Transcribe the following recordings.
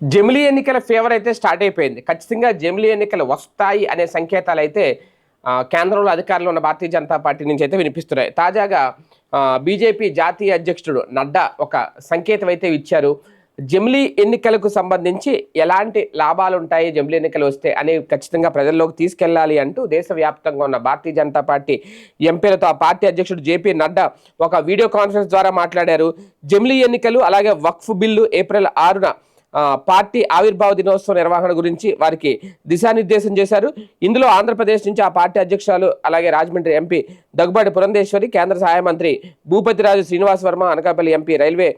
జమిలీ ఎన్నికల ఫేవర్ అయితే స్టార్ట్ అయిపోయింది. ఖచ్చితంగా జమిలీ ఎన్నికలు వస్తాయి అనే సంకేతాలు అయితే కేంద్రంలో అధికారంలో ఉన్న భారతీయ జనతా పార్టీ నుంచి అయితే వినిపిస్తున్నాయి. తాజాగా బీజేపీ జాతీయ అధ్యక్షుడు నడ్డా ఒక సంకేతం అయితే ఇచ్చారు. జమిలీ ఎన్నికలకు సంబంధించి ఎలాంటి లాభాలు ఉంటాయి జమిలీ ఎన్నికలు వస్తే అనేవి ఖచ్చితంగా ప్రజల్లోకి తీసుకెళ్ళాలి అంటూ దేశవ్యాప్తంగా ఉన్న భారతీయ జనతా పార్టీ ఎంపీలతో ఆ పార్టీ అధ్యక్షుడు జేపీ నడ్డా ఒక వీడియో కాన్ఫరెన్స్ ద్వారా మాట్లాడారు. జమిలీ ఎన్నికలు అలాగే వక్ఫ్ బిల్లు ఏప్రిల్ ఆరున పార్టీ ఆవిర్భావ దినోత్సవ నిర్వహణ గురించి వారికి దిశానిర్దేశం చేశారు. ఇందులో ఆంధ్రప్రదేశ్ నుంచి ఆ పార్టీ అధ్యక్షురాలు అలాగే రాజమండ్రి ఎంపీ దగ్గుబాటి పురంధేశ్వరి కేంద్ర సహాయ మంత్రి భూపతిరాజు శ్రీనివాస్ వర్మ అనకాపల్లి ఎంపీ రైల్వే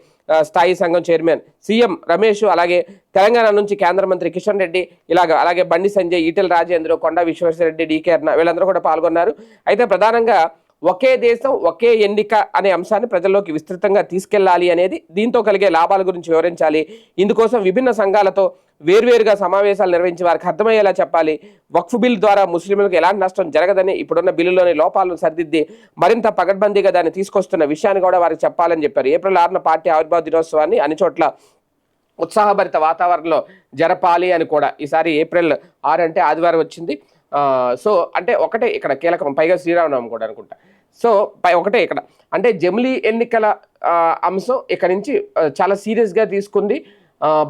స్థాయి సంఘం చైర్మన్ సీఎం రమేష్ అలాగే తెలంగాణ నుంచి కేంద్ర మంత్రి కిషన్ రెడ్డి ఇలాగ అలాగే బండి సంజయ్ ఈటెల రాజేంద్ర కొండ విశ్వేశ్వరరెడ్డి డీకే అర్ణ వీళ్ళందరూ కూడా పాల్గొన్నారు. అయితే ప్రధానంగా ఒకే దేశం ఒకే ఎన్నిక అనే అంశాన్ని ప్రజల్లోకి విస్తృతంగా తీసుకెళ్ళాలి అనేది దీంతో కలిగే లాభాల గురించి వివరించాలి. ఇందుకోసం విభిన్న సంఘాలతో వేర్వేరుగా సమావేశాలు నిర్వహించి వారికి అర్థమయ్యేలా చెప్పాలి. వక్ఫ్ బిల్ ద్వారా ముస్లింలకు ఎలాంటి నష్టం జరగదని ఇప్పుడున్న బిల్లులోని లోపాలను సరిదిద్ది మరింత పగడ్బందీగా దాన్ని తీసుకొస్తున్న విషయాన్ని కూడా వారికి చెప్పాలని చెప్పారు. ఏప్రిల్ ఆరున పార్టీ ఆవిర్భావ దినోత్సవాన్ని అన్ని చోట్ల ఉత్సాహభరిత వాతావరణంలో జరపాలి అని కూడా ఈసారి ఏప్రిల్ ఆరు అంటే ఆదివారం వచ్చింది. సో అంటే ఒకటే ఇక్కడ కీలకం. పైగా శ్రీరామనవమి కూడా అనుకుంటా. సో పై ఒకటే ఇక్కడ. అంటే జమిలీ ఎన్నికల అంశం ఇక్కడ నుంచి చాలా సీరియస్గా తీసుకుంది.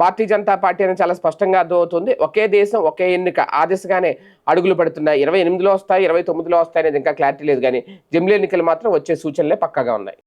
భారతీయ జనతా పార్టీ అనేది చాలా స్పష్టంగా అర్థమవుతుంది. ఒకే దేశం ఒకే ఎన్నిక. ఆ దిశగానే అడుగులు పడుతున్నాయి. ఇరవై ఎనిమిదిలో వస్తాయి ఇరవై తొమ్మిదిలో వస్తాయి అనేది ఇంకా క్లారిటీ లేదు. కానీ జమిలీ ఎన్నికలు మాత్రం వచ్చే సూచనలే పక్కాగా ఉన్నాయి.